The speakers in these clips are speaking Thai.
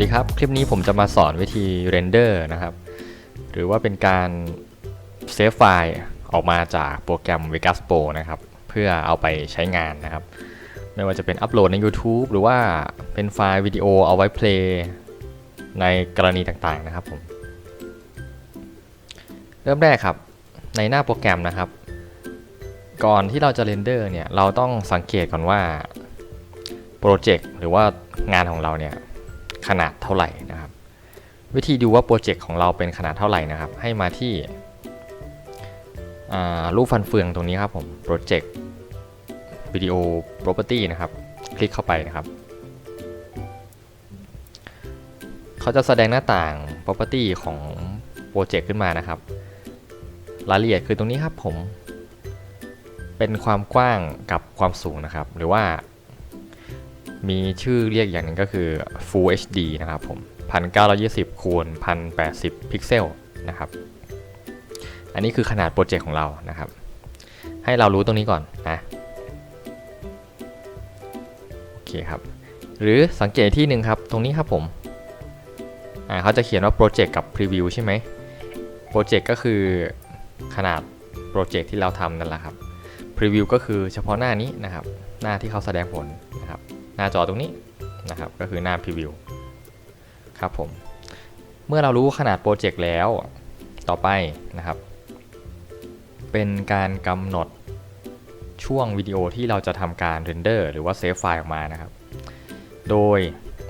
สวัสดีครับ คลิปนี้ผมจะมาสอนวิธีเรนเดอร์นะครับ หรือว่าเป็นการเซฟไฟล์ออกมาจากโปรแกรม Vegas Pro นะครับ เพื่อเอาไปใช้งานนะครับ ไม่ว่าจะเป็นอัปโหลดใน YouTube หรือว่าเป็นไฟล์วิดีโอเอาไว้เพลย์ในกรณีต่างๆนะครับผม เริ่มแรกครับ ในหน้าโปรแกรมนะครับ ก่อนที่เราจะเรนเดอร์เนี่ย เราต้องสังเกตก่อนว่าโปรเจกต์หรือว่างานของเราเนี่ย ขนาดเท่าไหร่นะครับ วิธีดูว่าโปรเจกต์ของเราเป็นขนาดเท่าไหร่นะครับ ให้มาที่รูปฟันเฟืองตรงนี้ครับผมโปรเจกต์วิดีโอ property นะครับ คลิกเข้าไปนะครับเขาจะแสดงหน้าต่าง property ของโปรเจกต์ขึ้นมานะครับ รายละเอียดคือตรงนี้ครับผม เป็นความกว้างกับความสูงนะครับ หรือว่า มีชื่อเรียกอย่างหนึ่งก็คือ Full HD นะครับผม 1920คูณ1080 พิกเซลนะครับ อันนี้คือขนาดโปรเจกต์ของเรานะครับ ให้เรารู้ตรงนี้ก่อนนะ โอเคครับ หรือสังเกตที่หนึ่งครับ ตรงนี้ครับผม อ่าเขาจะเขียนว่าโปรเจกต์กับ Preview ใช่ไหมโปรเจกต์ก็คือขนาดโปรเจกต์ที่เราทำนั่นแหละครับ Preview ก็คือเฉพาะหน้านี้นะครับ หน้าที่เขาแสดงผลนะครับ น้าจอตรงนี้นะครับก็คือหน้า Preview ครับผม เมื่อเรารู้ขนาดโปรเจกต์แล้วต่อไปนะครับ เป็นการกำหนดช่วงวิดีโอที่เราจะทำการเรนเดอร์หรือว่าเซฟไฟล์ออกมานะครับ โดย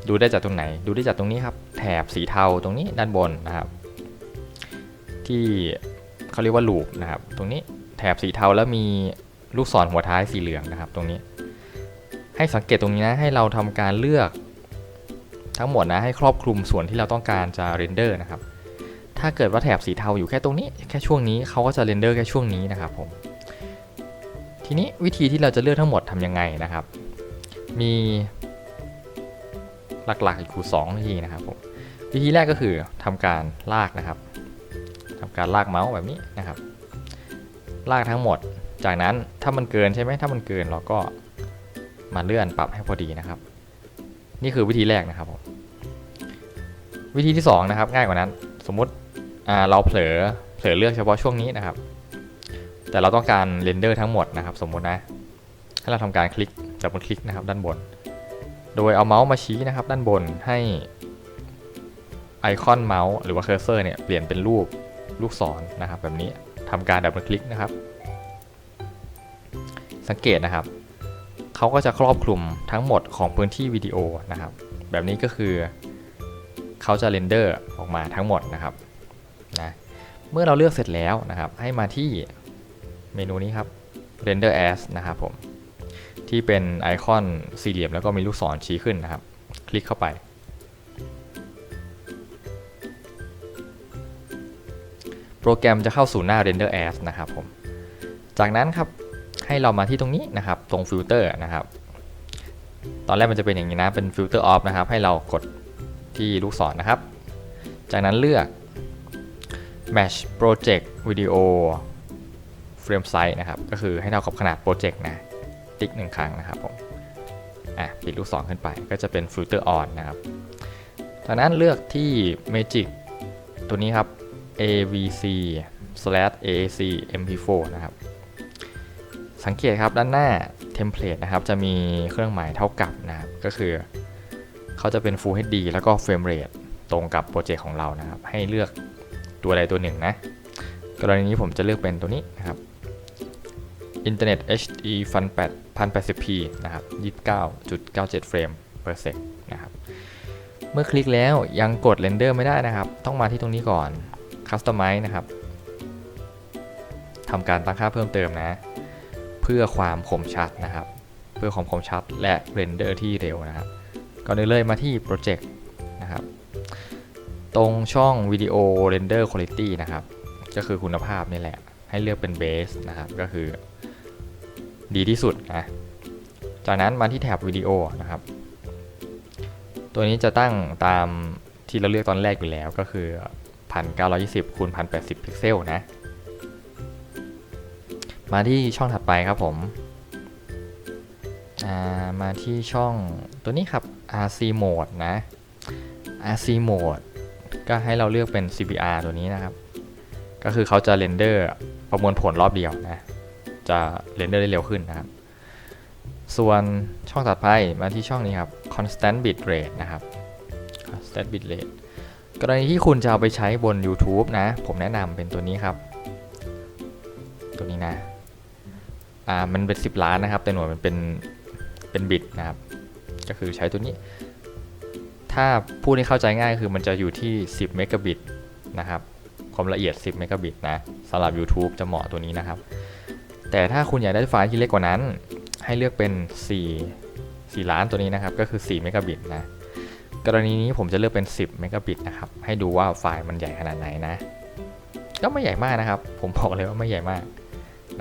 ดูได้จากตรงไหน ดูได้จากตรงนี้ครับ แถบสีเทาตรงนี้ด้านบนนะครับ ที่เขาเรียกว่าลูปนะครับ ตรงนี้แถบสีเทาแล้วมีลูกศรหัวท้ายสีเหลืองนะครับ ตรงนี้ ให้สังเกตตรงนี้นะให้เราทำการเลือกทั้งหมดนะให้ครอบคลุมส่วนที่เราต้องการจะเรนเดอร์นะครับ ถ้าเกิดว่าแถบสีเทาอยู่แค่ตรงนี้แค่ช่วงนี้เขาก็จะเรนเดอร์แค่ช่วงนี้นะครับผม ทีนี้วิธีที่เราจะเลือกทั้งหมดทำยังไงนะครับ มีหลักๆอยู่สองวิธีนะครับผม วิธีแรกก็คือทำการลากนะครับทำการลากเมาส์แบบนี้นะครับ ลากทั้งหมด จากนั้นถ้ามันเกินใช่ไหมถ้ามันเกินเราก็ มาเลื่อนปรับให้พอดีนะครับ นี่คือวิธีแรกนะครับผมวิธีที่สองนะครับง่ายกว่านั้น สมมติเราเผลอเผลอเลือกเฉพาะช่วงนี้นะครับ แต่เราต้องการเรนเดอร์ทั้งหมดนะครับ สมมุตินะให้เราทำการคลิกจับบนคลิกนะครับ ด้านบน โดยเอาเมาส์มาชี้นะครับ ด้านบนให้ไอคอนเมาส์หรือว่าเคอร์เซอร์เนี่ยเปลี่ยนเป็นรูปลูกศรนะครับ แบบนี้ทำการดับเบิลคลิกนะครับ สังเกตนะครับ เขาก็จะครอบคลุมทั้งหมดของพื้นที่วิดีโอนะครับ แบบนี้ก็คือเขาจะเรนเดอร์ออกมาทั้งหมดนะครับนะเมื่อเราเลือกเสร็จแล้วนะครับ ให้มาที่เมนูนี้ครับ render as นะครับผม ที่เป็นไอคอนสี่เหลี่ยมแล้วก็มีลูกศรชี้ขึ้นนะครับ คลิกเข้าไป โปรแกรมจะเข้าสู่หน้า render as นะครับผม จากนั้นครับ ให้เรามาที่ตรงนี้นะครับ ตรงฟิลเตอร์นะครับ ตอนแรกมันจะเป็นอย่างนี้นะ เป็นฟิลเตอร์ออฟนะครับ ให้เรากดที่ลูกศรนนะครับ จากนั้นเลือก match project video frame size นะครับ ก็คือให้เท่ากับขนาดโปรเจกต์นะ ติ๊กหนึ่งครั้งนะครับผม อะ ปิดลูกศรขึ้นไป ก็จะเป็นฟิลเตอร์ออนนะครับจากนั้นเลือกที่ magic ตัวนี้ครับ avc slash aac mp4 นะครับ สังเกตครับด้านหน้าเทมเพลตนะครับจะมีเครื่องหมายเท่ากับนะครับก็คือเขาจะเป็น Full HD แล้วก็เฟรมเรทตรงกับโปรเจกต์ของเรานะครับ ให้เลือกตัวใดตัวหนึ่งนะ กรณีนี้ผมจะเลือกเป็นตัวนี้นะครับ Internet HD Fun 8 1080p นะครับ29.97เฟรม per sec นะครับเมื่อคลิกแล้วยังกดเรนเดอร์ไม่ได้นะครับ ต้องมาที่ตรงนี้ก่อน Customize นะครับทำการตั้งค่าเพิ่มเติมนะ เพื่อความคมชัดนะครับ เพื่อความคมชัดและเรนเดอร์ที่เร็วนะครับก่อนอื่นเลยมาที่โปรเจกต์นะครับ ตรงช่องวิดีโอเรนเดอร์คุณภาพนะครับ ก็คือคุณภาพนี่แหละ ให้เลือกเป็นเบสนะครับ ก็คือ ดีที่สุดนะ จากนั้นมาที่แท็บวิดีโอนะครับ ตัวนี้จะตั้งตามที่เราเลือกตอนแรกอยู่แล้วก็คือ 1920คูณ1080 พิกเซลนะ มาที่ช่องถัดไปครับผมมาที่ช่องตัวนี้ครับ RC mode นะ RC mode ก็ให้เราเลือกเป็น CBR ตัวนี้นะครับ ก็คือเขาจะเรนเดอร์ประมวลผลรอบเดียวนะ จะเรนเดอร์ได้เร็วขึ้นนะครับ ส่วนช่องถัดไปมาที่ช่องนี้ครับ constant bit rate นะครับ constant bit rate กรณีที่คุณจะเอาไปใช้บน YouTube นะ ผมแนะนำเป็นตัวนี้ครับ ตัวนี้นะ อ่ามันเป็น 10 ล้านนะครับ แต่หน่วยมันเป็นเป็นบิตนะครับ ก็คือใช้ตัวนี้ ถ้าพูดให้เข้าใจง่ายคือมันจะอยู่ที่ 10 เมกะบิตนะครับความละเอียด 10 เมกะบิตนะสำหรับ YouTube จะเหมาะตัวนี้นะครับ แต่ถ้าคุณอยากได้ไฟล์ที่เล็กกว่านั้น ให้เลือกเป็น 4 4 ล้านตัวนี้นะครับ ก็คือ 4 เมกะบิตนะ กรณีนี้ผมจะเลือกเป็น 10 เมกะบิตนะครับ ให้ดูว่าไฟล์มันใหญ่ขนาดไหนนะ ก็ไม่ใหญ่มากนะครับ ผมบอกเลยว่าไม่ใหญ่มาก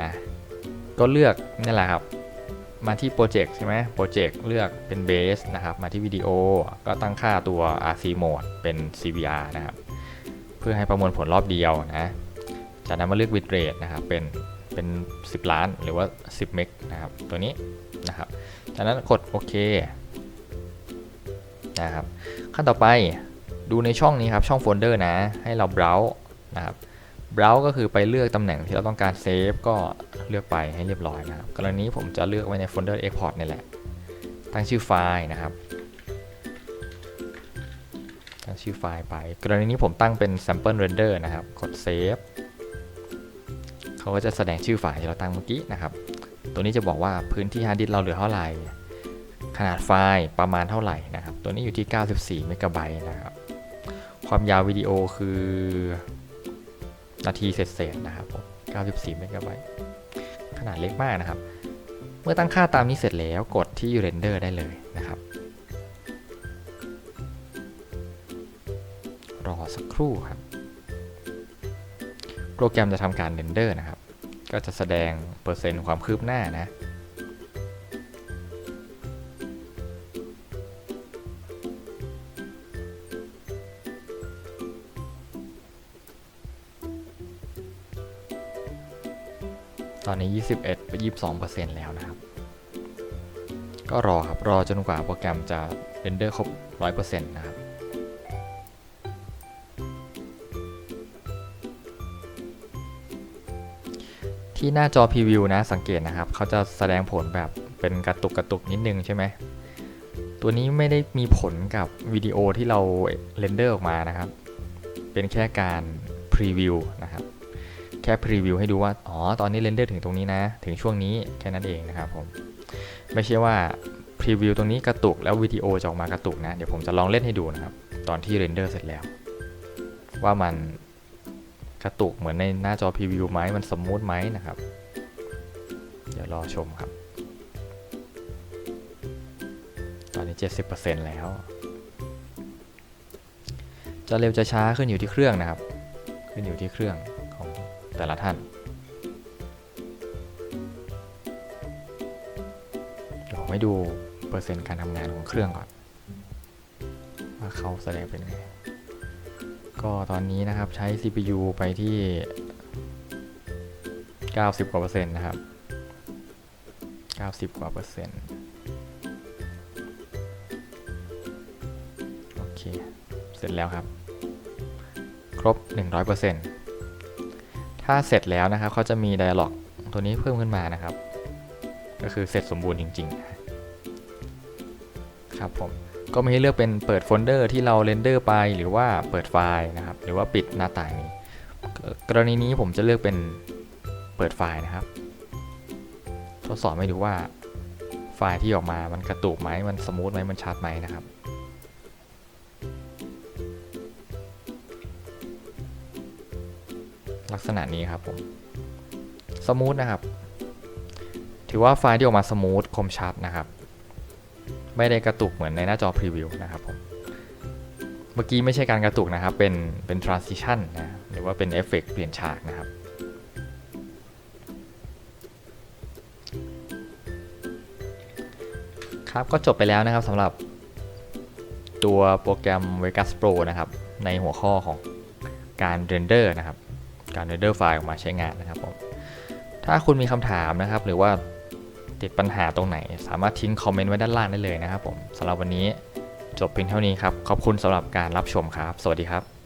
นะ ก็เลือกนี่แหละครับ มาที่โปรเจกต์ใช่ไหมโปรเจกต์เลือกเป็นเบสนะครับ มาที่วิดีโอก็ตั้งค่าตัว RC mode เป็น CBR นะครับ เพื่อให้ประมวลผลรอบเดียวนะ จากนั้นมาเลือก bit rate นะครับ เป็นเป็น 10 ล้านหรือว่า 10 เมกนะครับ ตัวนี้นะครับ จากนั้นกดโอเคนะครับ ขั้นต่อไปดูในช่องนี้ครับ ช่องโฟลเดอร์นะ ให้เรา browse นะครับ browse ก็คือไปเลือกตำแหน่งที่เราต้องการเซฟก็เลือกไปให้เรียบร้อยนะครับกรณีนี้ผมจะเลือกไว้ในโฟลเดอร์ export นี่แหละ ตั้งชื่อไฟล์นะครับ ตั้งชื่อไฟล์ไป กรณีนี้ผมตั้งเป็น sample render นะครับ กด save เขาก็จะแสดงชื่อไฟล์ที่เราตั้งเมื่อกี้นะครับ ตัวนี้จะบอกว่าพื้นที่ฮาร์ดดิสก์เราเหลือเท่าไหร่ ขนาดไฟล์ประมาณเท่าไหร่นะครับ ตัวนี้อยู่ที่ 94 เมกะไบต์นะครับ ความยาววิดีโอคือ นาทีเศษๆนะครับผม94เมกะไบต์ขนาดเล็กมากนะครับ เมื่อตั้งค่าตามนี้เสร็จแล้วกดที่เรนเดอร์ได้เลยนะครับ รอสักครู่ครับ โปรแกรมจะทำการเรนเดอร์นะครับ ก็จะแสดงเปอร์เซ็นต์ความคืบหน้านะ อนนี้ 21ไป22%แล้วนะครับ ก็รอครับ รอจนกว่าโปรแกรมจะเรนเดอร์ครบ 100%นะครับที่หน้าจอพรีวิวนะสังเกตนะครับเขาจะแสดงผลแบบเป็นกระตุกกระตุกนิดนึงใช่ไหมตัวนี้ไม่ได้มีผลกับวิดีโอที่เราเรนเดอร์ออกมานะครับ เป็นแค่การพรีวิวนะครับ แค่พรีวิวให้ดูว่า อ๋อ ตอนนี้เรนเดอร์ถึงตรงนี้นะ ถึงช่วงนี้แค่นั้นเองนะครับผม ไม่ใช่ว่าพรีวิวตรงนี้กระตุกแล้ววิดีโอจะออกมากระตุกนะ เดี๋ยวผมจะลองเล่นให้ดูนะครับ ตอนที่เรนเดอร์เสร็จแล้ว ว่ามันกระตุกเหมือนในหน้าจอพรีวิวไหมมันสมมูทไหมนะครับ เดี๋ยวรอชมครับ ตอนนี้ 70%แล้ว จะเร็วจะช้าขึ้นอยู่ที่เครื่องนะครับ ขึ้นอยู่ที่เครื่อง แต่ละท่านเดี๋ยวผมให้ดูเปอร์เซ็นต์การทำงานของเครื่องก่อน ว่าเขาแสดงเป็นไง ก็ตอนนี้นะครับใช้ CPU ไปที่ 90 กว่าเปอร์เซ็นต์นะครับ 90 กว่าเปอร์เซ็นต์โอเค เสร็จแล้วครับ ครบ 100% ถ้าเสร็จแล้วนะครับเขาจะมี dialog ตัวนี้เพิ่มขึ้นมานะครับ ก็คือเสร็จสมบูรณ์จริงๆครับผมก็มีให้เลือกเป็นเปิดโฟลเดอร์ที่เราเรนเดอร์ไปหรือว่าเปิดไฟล์นะครับ หรือว่าปิดหน้าต่างนี้ กรณีนี้ผมจะเลือกเป็นเปิดไฟล์นะครับ ทดสอบให้ดูว่าไฟล์ที่ออกมามันกระตุกไหมมันสมูทไหมมันชัดไหมนะครับ ลักษณะนี้ครับผมสมูทนะครับ ถือว่าไฟล์ที่ออกมาสมูทคมชัดนะครับ ไม่ได้กระตุกเหมือนในหน้าจอพรีวิวนะครับผมเมื่อกี้ไม่ใช่การกระตุกนะครับ เป็นเป็น transition นะหรือว่าเป็นเอฟเฟกเปลี่ยนฉากนะครับ ครับก็จบไปแล้วนะครับสำหรับตัวโปรแกรม Vegas Pro นะครับ ในหัวข้อของการเรนเดอร์นะครับ การเรนเดอร์ไฟล์ออกมาใช้งานนะครับผมถ้าคุณมีคำถามนะครับ หรือว่าติดปัญหาตรงไหน สามารถทิ้งคอมเมนต์ไว้ด้านล่างได้เลยนะครับผมสำหรับวันนี้จบเพียงเท่านี้ครับ ขอบคุณสำหรับการรับชมครับ สวัสดีครับ